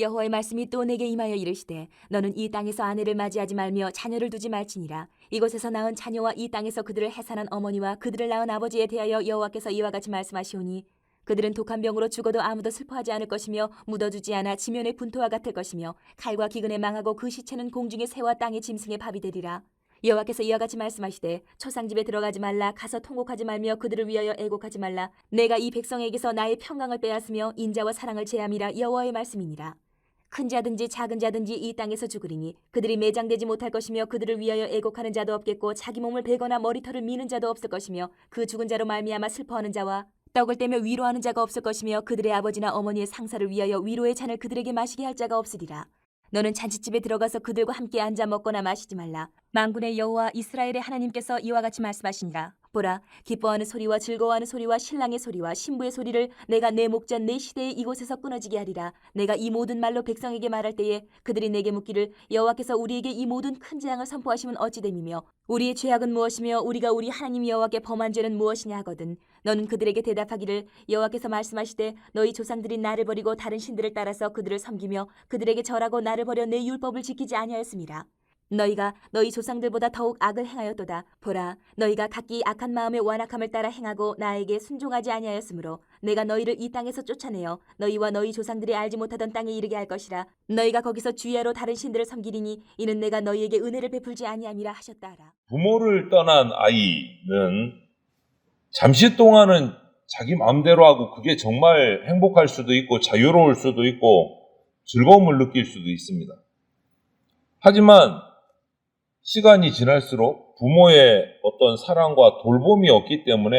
여호와의 말씀이 또 내게 임하여 이르시되 너는 이 땅에서 아내를 맞이하지 말며 자녀를 두지 말지니라. 이곳에서 낳은 자녀와 이 땅에서 그들을 해산한 어머니와 그들을 낳은 아버지에 대하여 여호와께서 이와 같이 말씀하시오니 그들은 독한 병으로 죽어도 아무도 슬퍼하지 않을 것이며 묻어주지 않아 지면의 분토와 같을 것이며 칼과 기근에 망하고 그 시체는 공중의 새와 땅의 짐승의 밥이 되리라. 여호와께서 이와 같이 말씀하시되 초상집에 들어가지 말라 가서 통곡하지 말며 그들을 위하여 애곡하지 말라. 내가 이 백성에게서 나의 평강을 빼앗으며 인자와 사랑을 제함이라 여호와의 말씀이니라 큰 자든지 작은 자든지 이 땅에서 죽으리니 그들이 매장되지 못할 것이며 그들을 위하여 애곡하는 자도 없겠고 자기 몸을 베거나 머리털을 미는 자도 없을 것이며 그 죽은 자로 말미암아 슬퍼하는 자와 떡을 떼며 위로하는 자가 없을 것이며 그들의 아버지나 어머니의 상사를 위하여 위로의 잔을 그들에게 마시게 할 자가 없으리라 너는 잔치집에 들어가서 그들과 함께 앉아 먹거나 마시지 말라. 만군의 여호와 이스라엘의 하나님께서 이와 같이 말씀하시니라. 보라, 기뻐하는 소리와 즐거워하는 소리와 신랑의 소리와 신부의 소리를 내가 내 목자 내 시대에 이곳에서 끊어지게 하리라. 내가 이 모든 말로 백성에게 말할 때에 그들이 내게 묻기를 여호와께서 우리에게 이 모든 큰 재앙을 선포하시면 어찌 됨이며 우리의 죄악은 무엇이며 우리가 우리 하나님 여호와께 범한 죄는 무엇이냐 하거든. 너는 그들에게 대답하기를 여호와께서 말씀하시되 너희 조상들이 나를 버리고 다른 신들을 따라서 그들을 섬기며 그들에게 절하고 나를 버려 내 율법을 지키지 아니하였습니다. 너희가 너희 조상들보다 더욱 악을 행하였도다. 보라, 너희가 각기 악한 마음의 완악함을 따라 행하고 나에게 순종하지 아니하였으므로 내가 너희를 이 땅에서 쫓아내어 너희와 너희 조상들이 알지 못하던 땅에 이르게 할 것이라. 너희가 거기서 주야로 다른 신들을 섬기리니 이는 내가 너희에게 은혜를 베풀지 아니함이라 하셨다라. 부모를 떠난 아이는 잠시 동안은 자기 마음대로 하고 그게 정말 행복할 수도 있고 자유로울 수도 있고 즐거움을 느낄 수도 있습니다. 하지만 시간이 지날수록 부모의 어떤 사랑과 돌봄이 없기 때문에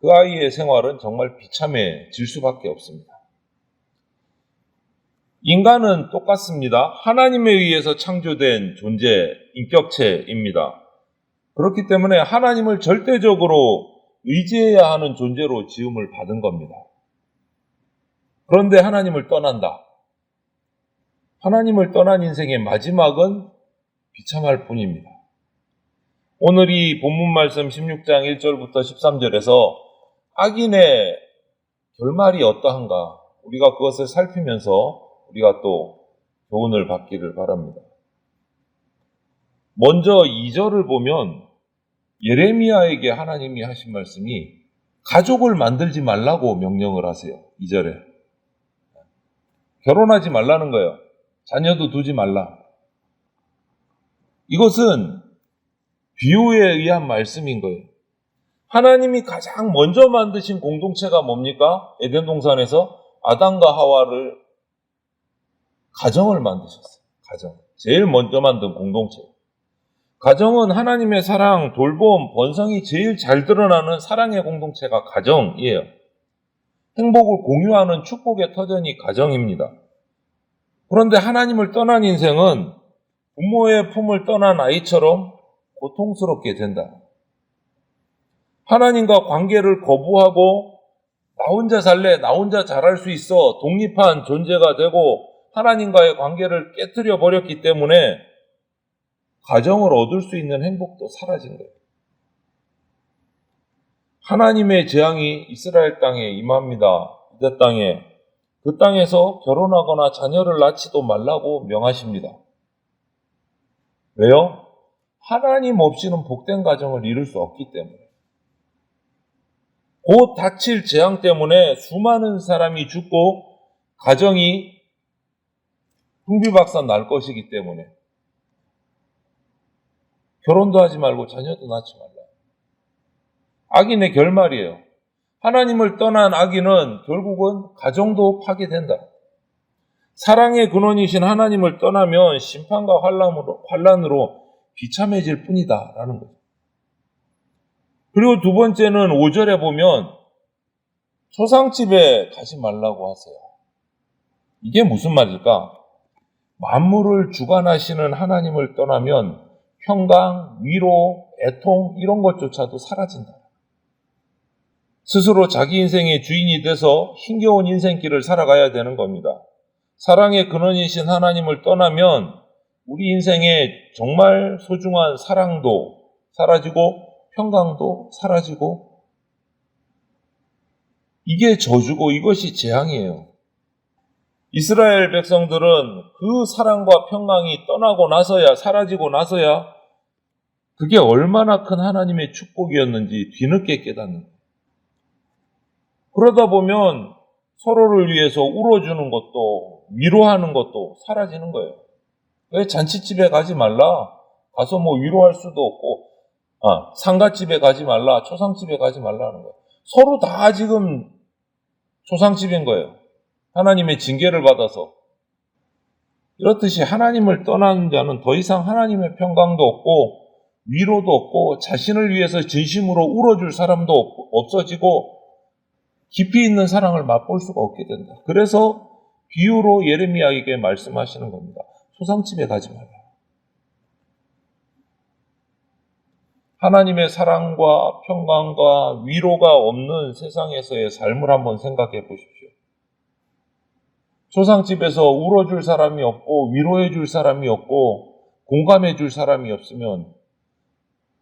그 아이의 생활은 정말 비참해질 수밖에 없습니다. 인간은 똑같습니다. 하나님에 의해서 창조된 존재, 인격체입니다. 그렇기 때문에 하나님을 절대적으로 의지해야 하는 존재로 지음을 받은 겁니다. 그런데 하나님을 떠난다. 하나님을 떠난 인생의 마지막은 비참할 뿐입니다. 오늘 이 본문 말씀 16장 1절부터 13절에서 악인의 결말이 어떠한가 우리가 그것을 살피면서 우리가 또 교훈을 받기를 바랍니다. 먼저 2절을 보면 예레미야에게 하나님이 하신 말씀이 가족을 만들지 말라고 명령을 하세요. 2절에. 결혼하지 말라는 거예요. 자녀도 두지 말라. 이것은 비유에 의한 말씀인 거예요. 하나님이 가장 먼저 만드신 공동체가 뭡니까? 에덴 동산에서 아담과 하와를 가정을 만드셨어요. 가정. 제일 먼저 만든 공동체. 가정은 하나님의 사랑, 돌봄, 번성이 제일 잘 드러나는 사랑의 공동체가 가정이에요. 행복을 공유하는 축복의 터전이 가정입니다. 그런데 하나님을 떠난 인생은 부모의 품을 떠난 아이처럼 고통스럽게 된다. 하나님과 관계를 거부하고 나 혼자 살래, 나 혼자 잘할 수 있어 독립한 존재가 되고 하나님과의 관계를 깨뜨려 버렸기 때문에 가정을 얻을 수 있는 행복도 사라진 거예요. 하나님의 재앙이 이스라엘 땅에 임합니다. 이대 땅에 그 땅에서 결혼하거나 자녀를 낳지도 말라고 명하십니다. 왜요? 하나님 없이는 복된 가정을 이룰 수 없기 때문에. 곧 닥칠 재앙 때문에 수많은 사람이 죽고 가정이 흥비박산 날 것이기 때문에 결혼도 하지 말고 자녀도 낳지 말라. 악인의 결말이에요. 하나님을 떠난 악인은 결국은 가정도 파괴된다. 사랑의 근원이신 하나님을 떠나면 심판과 환란으로, 환란으로 비참해질 뿐이다. 라는 거죠. 그리고 두 번째는 5절에 보면 초상집에 가지 말라고 하세요. 이게 무슨 말일까? 만물을 주관하시는 하나님을 떠나면 평강, 위로, 애통 이런 것조차도 사라진다. 스스로 자기 인생의 주인이 돼서 힘겨운 인생길을 살아가야 되는 겁니다. 사랑의 근원이신 하나님을 떠나면 우리 인생에 정말 소중한 사랑도 사라지고 평강도 사라지고 이게 저주고 이것이 재앙이에요. 이스라엘 백성들은 그 사랑과 평강이 떠나고 나서야, 사라지고 나서야 그게 얼마나 큰 하나님의 축복이었는지 뒤늦게 깨닫는 거예요. 그러다 보면 서로를 위해서 울어주는 것도 위로하는 것도 사라지는 거예요. 왜 잔치집에 가지 말라? 가서 뭐 위로할 수도 없고, 아, 상가집에 가지 말라, 초상집에 가지 말라는 거예요. 서로 다 지금 초상집인 거예요. 하나님의 징계를 받아서. 이렇듯이 하나님을 떠난 자는 더 이상 하나님의 평강도 없고, 위로도 없고, 자신을 위해서 진심으로 울어줄 사람도 없- 없어지고, 깊이 있는 사랑을 맛볼 수가 없게 된다. 그래서 비유로 예레미야에게 말씀하시는 겁니다. 소상집에 가지 말라. 하나님의 사랑과 평강과 위로가 없는 세상에서의 삶을 한번 생각해 보십시오. 소상집에서 울어줄 사람이 없고 위로해 줄 사람이 없고 공감해 줄 사람이 없으면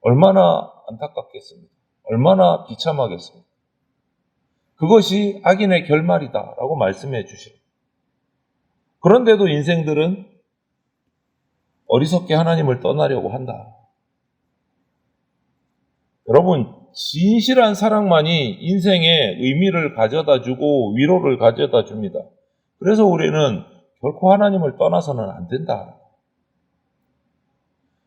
얼마나 안타깝겠습니까? 얼마나 비참하겠습니까? 그것이 악인의 결말이다라고 말씀해 주시오. 그런데도 인생들은 어리석게 하나님을 떠나려고 한다. 여러분, 진실한 사랑만이 인생에 의미를 가져다 주고 위로를 가져다 줍니다. 그래서 우리는 결코 하나님을 떠나서는 안 된다.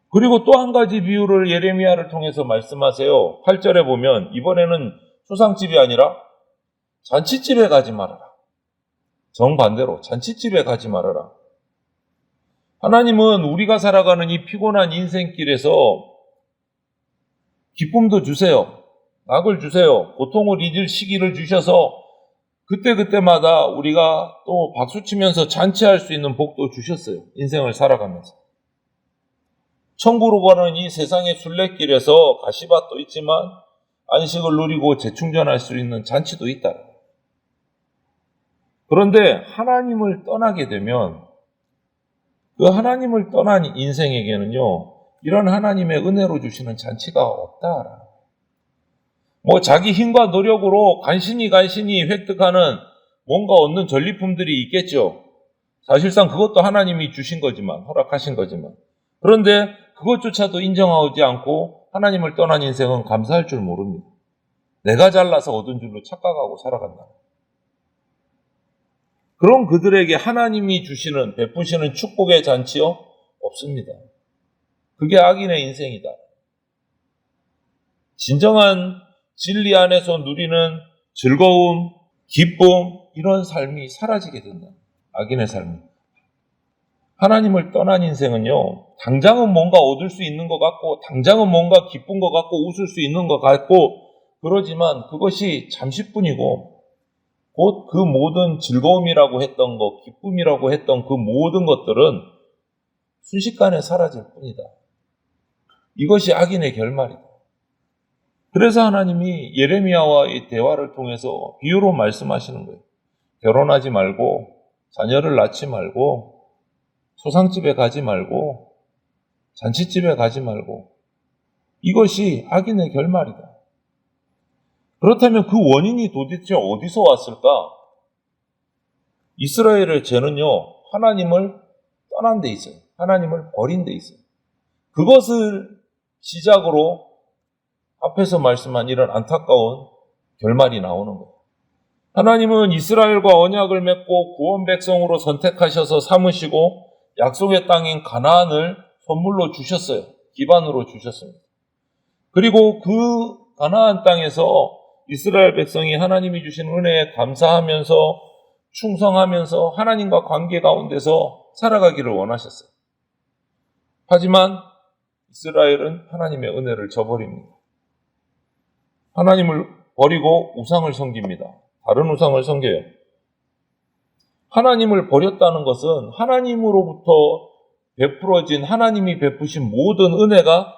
그리고 또 한 가지 비유를 예레미야를 통해서 말씀하세요. 8절에 보면 이번에는 소상집이 아니라 잔치집에 가지 말아라. 정반대로 잔치집에 가지 말아라. 하나님은 우리가 살아가는 이 피곤한 인생길에서 기쁨도 주세요. 낙을 주세요. 고통을 잊을 시기를 주셔서 그때그때마다 우리가 또 박수치면서 잔치할 수 있는 복도 주셨어요. 인생을 살아가면서. 천국으로 가는 이 세상의 순례길에서 가시밭도 있지만 안식을 누리고 재충전할 수 있는 잔치도 있다. 그런데 하나님을 떠나게 되면 그 하나님을 떠난 인생에게는요, 이런 하나님의 은혜로 주시는 잔치가 없다. 뭐 자기 힘과 노력으로 간신히 간신히 획득하는 뭔가 얻는 전리품들이 있겠죠. 사실상 그것도 하나님이 주신 거지만, 허락하신 거지만. 그런데 그것조차도 인정하지 않고 하나님을 떠난 인생은 감사할 줄 모릅니다. 내가 잘나서 얻은 줄로 착각하고 살아간다. 그런 그들에게 하나님이 주시는, 베푸시는 축복의 잔치요? 없습니다. 그게 악인의 인생이다. 진정한 진리 안에서 누리는 즐거움, 기쁨, 이런 삶이 사라지게 된다. 악인의 삶이. 하나님을 떠난 인생은요, 당장은 뭔가 얻을 수 있는 것 같고, 당장은 뭔가 기쁜 것 같고, 웃을 수 있는 것 같고, 그러지만 그것이 잠시뿐이고, 곧 그 모든 즐거움이라고 했던 것, 기쁨이라고 했던 그 모든 것들은 순식간에 사라질 뿐이다. 이것이 악인의 결말이다. 그래서 하나님이 예레미야와의 대화를 통해서 비유로 말씀하시는 거예요. 결혼하지 말고, 자녀를 낳지 말고, 소상집에 가지 말고, 잔치집에 가지 말고, 이것이 악인의 결말이다. 그렇다면 그 원인이 도대체 어디서 왔을까? 이스라엘의 죄는요, 하나님을 떠난 데 있어요. 하나님을 버린 데 있어요. 그것을 시작으로 앞에서 말씀한 이런 안타까운 결말이 나오는 거예요. 하나님은 이스라엘과 언약을 맺고 구원 백성으로 선택하셔서 삼으시고 약속의 땅인 가나안을 선물로 주셨어요. 기반으로 주셨습니다. 그리고 그 가나안 땅에서 이스라엘 백성이 하나님이 주신 은혜에 감사하면서 충성하면서 하나님과 관계 가운데서 살아가기를 원하셨어요. 하지만 이스라엘은 하나님의 은혜를 저버립니다. 하나님을 버리고 우상을 섬깁니다. 다른 우상을 섬겨요. 하나님을 버렸다는 것은 하나님으로부터 베풀어진 하나님이 베푸신 모든 은혜가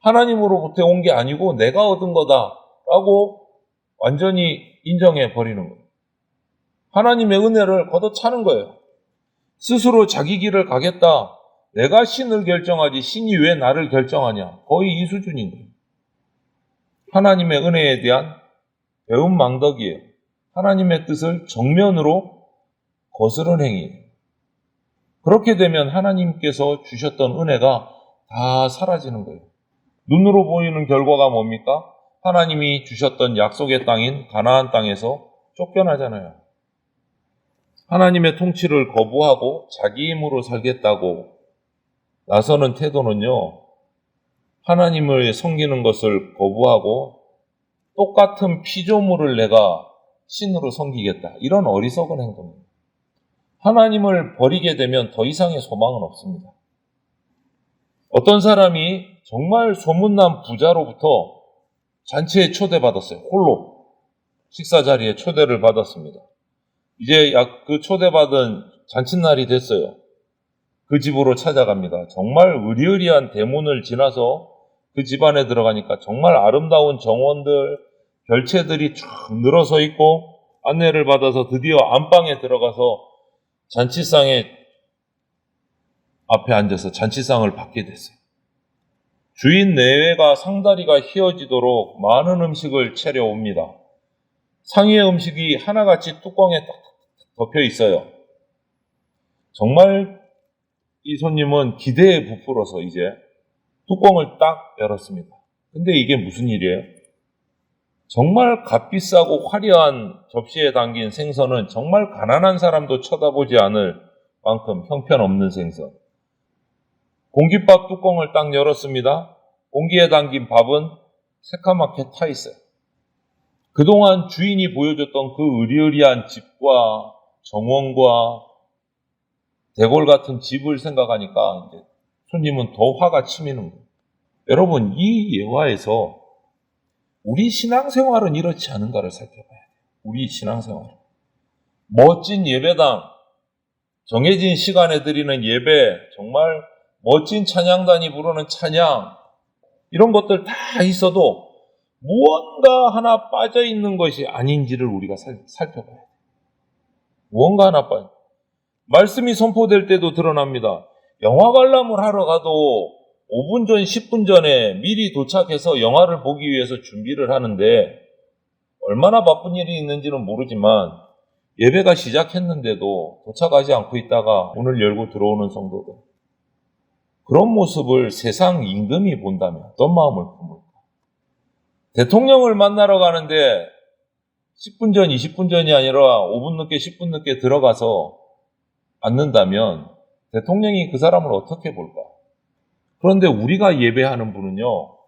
하나님으로부터 온 게 아니고 내가 얻은 거다 라고 완전히 인정해 버리는 거예요. 하나님의 은혜를 걷어차는 거예요. 스스로 자기 길을 가겠다. 내가 신을 결정하지 신이 왜 나를 결정하냐. 거의 이 수준인 거예요. 하나님의 은혜에 대한 배움 망덕이에요. 하나님의 뜻을 정면으로 거스른 행위. 그렇게 되면 하나님께서 주셨던 은혜가 다 사라지는 거예요. 눈으로 보이는 결과가 뭡니까? 하나님이 주셨던 약속의 땅인 가나안 땅에서 쫓겨나잖아요. 하나님의 통치를 거부하고 자기 힘으로 살겠다고 나서는 태도는요, 하나님을 섬기는 것을 거부하고 똑같은 피조물을 내가 신으로 섬기겠다. 이런 어리석은 행동입니다. 하나님을 버리게 되면 더 이상의 소망은 없습니다. 어떤 사람이 정말 소문난 부자로부터 잔치에 초대받았어요. 홀로 식사 자리에 초대를 받았습니다. 이제 약 그 초대받은 잔칫날이 됐어요. 그 집으로 찾아갑니다. 정말 의리의리한 대문을 지나서 그 집안에 들어가니까 정말 아름다운 정원들, 별채들이 쫙 늘어서 있고 안내를 받아서 드디어 안방에 들어가서 잔치상에 앞에 앉아서 잔치상을 받게 됐어요. 주인 내외가 상다리가 휘어지도록 많은 음식을 차려옵니다. 상위의 음식이 하나같이 뚜껑에 딱 덮여 있어요. 정말 이 손님은 기대에 부풀어서 이제 뚜껑을 딱 열었습니다. 근데 이게 무슨 일이에요? 정말 값비싸고 화려한 접시에 담긴 생선은 정말 가난한 사람도 쳐다보지 않을 만큼 형편없는 생선. 공깃밥 뚜껑을 딱 열었습니다. 공기에 담긴 밥은 새카맣게 타 있어요. 그동안 주인이 보여줬던 그 의리의리한 집과 정원과 대골 같은 집을 생각하니까 이제 손님은 더 화가 치미는 거예요. 여러분, 이 예화에서 우리 신앙생활은 이렇지 않은가를 살펴봐야 돼요. 우리 신앙생활. 멋진 예배당, 정해진 시간에 드리는 예배, 정말 멋진 찬양단이 부르는 찬양, 이런 것들 다 있어도 무언가 하나 빠져 있는 것이 아닌지를 우리가 살, 살펴봐야 돼요. 무언가 하나 빠져. 말씀이 선포될 때도 드러납니다. 영화 관람을 하러 가도 5분 전, 10분 전에 미리 도착해서 영화를 보기 위해서 준비를 하는데 얼마나 바쁜 일이 있는지는 모르지만 예배가 시작했는데도 도착하지 않고 있다가 문을 열고 들어오는 성도들. 그런 모습을 세상 임금이 본다면 어떤 마음을 품을까? 대통령을 만나러 가는데 10분 전, 20분 전이 아니라 5분 늦게, 10분 늦게 들어가서 앉는다면 대통령이 그 사람을 어떻게 볼까? 그런데 우리가 예배하는 분은요,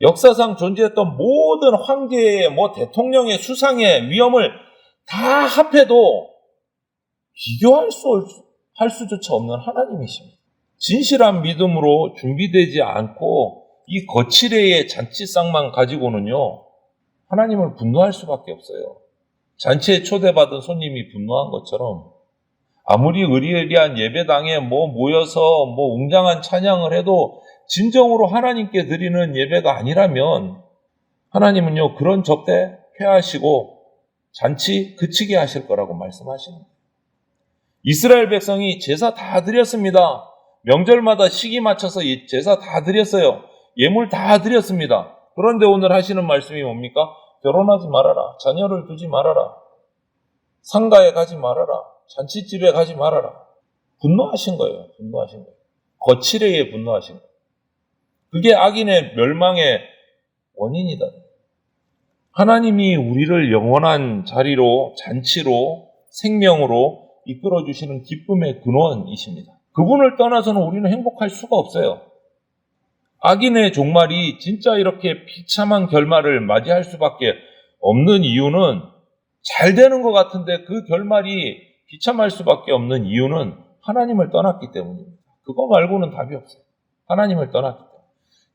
역사상 존재했던 모든 황제의 뭐 대통령의 수상의 위엄을 다 합해도 비교할 수, 할 수조차 없는 하나님이십니다. 진실한 믿음으로 준비되지 않고 이 거칠애의 잔치상만 가지고는요, 하나님을 분노할 수밖에 없어요. 잔치에 초대받은 손님이 분노한 것처럼 아무리 의리의리한 예배당에 뭐 모여서 뭐 웅장한 찬양을 해도 진정으로 하나님께 드리는 예배가 아니라면 하나님은요 그런 접대 폐하시고 잔치 그치게 하실 거라고 말씀하시는 거예요. 이스라엘 백성이 제사 다 드렸습니다. 명절마다 시기 맞춰서 이 제사 다 드렸어요. 예물 다 드렸습니다. 그런데 오늘 하시는 말씀이 뭡니까? 결혼하지 말아라. 자녀를 두지 말아라. 상가에 가지 말아라. 잔치집에 가지 말아라. 분노하신 거예요. 분노하신 거예요. 거칠애에 분노하신 거예요. 그게 악인의 멸망의 원인이다. 하나님이 우리를 영원한 자리로, 잔치로, 생명으로 이끌어 주시는 기쁨의 근원이십니다. 그분을 떠나서는 우리는 행복할 수가 없어요. 악인의 종말이 진짜 이렇게 비참한 결말을 맞이할 수밖에 없는 이유는 잘 되는 것 같은데 그 결말이 비참할 수밖에 없는 이유는 하나님을 떠났기 때문입니다. 그거 말고는 답이 없어요. 하나님을 떠났기 때문에.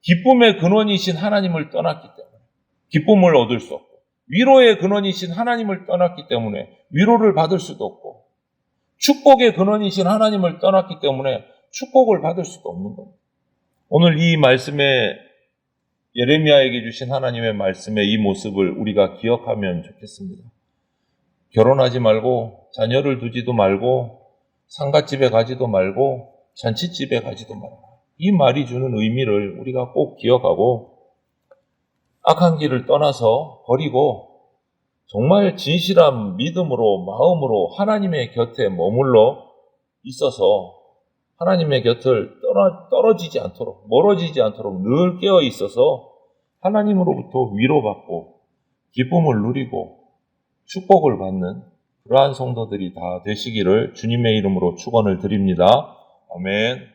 기쁨의 근원이신 하나님을 떠났기 때문에. 기쁨을 얻을 수 없고. 위로의 근원이신 하나님을 떠났기 때문에 위로를 받을 수도 없고. 축복의 근원이신 하나님을 떠났기 때문에 축복을 받을 수도 없는 겁니다. 오늘 이 말씀에 예레미야에게 주신 하나님의 말씀의 이 모습을 우리가 기억하면 좋겠습니다. 결혼하지 말고 자녀를 두지도 말고 상갓집에 가지도 말고 잔치집에 가지도 말라. 이 말이 주는 의미를 우리가 꼭 기억하고 악한 길을 떠나서 버리고 정말 진실한 믿음으로 마음으로 하나님의 곁에 머물러 있어서 하나님의 곁을 떨어지지 않도록 멀어지지 않도록 늘 깨어 있어서 하나님으로부터 위로받고 기쁨을 누리고 축복을 받는 그러한 성도들이 다 되시기를 주님의 이름으로 축원을 드립니다. 아멘.